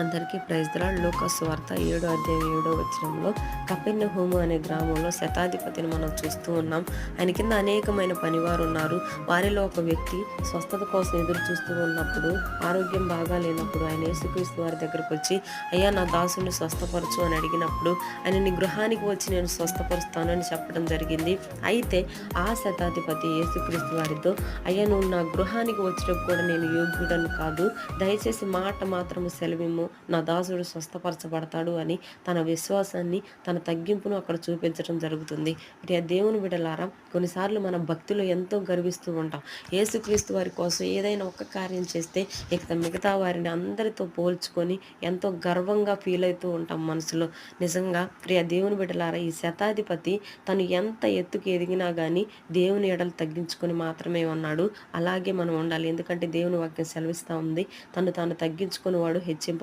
అందరికీ praise the Lord locus వార్త ఏడో అధ్యాయం ఏడో వచ్చినంలో కపిన్న హోము అనే గ్రామంలో శతాధిపతిని మనం చూస్తూ ఉన్నాం. ఆయన కింద అనేకమైన పనివారు ఉన్నారు. వారిలో ఒక వ్యక్తి స్వస్థత కోసం ఎదురు చూస్తూ ఉన్నప్పుడు ఆరోగ్యం బాగా లేనప్పుడు ఆయన యేసుక్రీస్తు వారి దగ్గరకు వచ్చి అయ్యా నా దాసుని స్వస్థపరచు అని అడిగినప్పుడు ఆయన నీ గృహానికి వచ్చి నేను స్వస్థపరుస్తాను అని చెప్పడం జరిగింది. అయితే ఆ శతాధిపతి యేసుక్రీస్తు వారితో అయ్యా నువ్వు నా గృహానికి వచ్చినప్పుడు కూడా నేను యోగ్యుడను కాదు. దయచేసి మాట మాత్రము సెలవిమ్ము. నా దాసుడు స్వస్థపరచబడతాడు అని తన విశ్వాసాన్ని తన తగ్గింపును అక్కడ చూపించడం జరుగుతుంది. ప్రియ దేవుని బిడలారా కొన్నిసార్లు మన భక్తిలో ఎంతో గర్విస్తూ ఉంటాం. యేసుక్రీస్తు వారి కోసం ఏదైనా ఒక్క కార్యం చేస్తే ఇక మిగతా వారిని అందరితో పోల్చుకొని ఎంతో గర్వంగా ఫీల్ అవుతూ ఉంటాం మనసులో. నిజంగా ప్రియ దేవుని బిడ్డలారా ఈ శతాధిపతి తను ఎంత ఎత్తుకు ఎదిగినా కానీ దేవుని ఎడలు తగ్గించుకొని మాత్రమే ఉన్నాడు. అలాగే మనం ఉండాలి. ఎందుకంటే దేవుని వాక్యం సెలవిస్తూ ఉంది. తను తాను తగ్గించుకుని వాడు హెచ్చింపు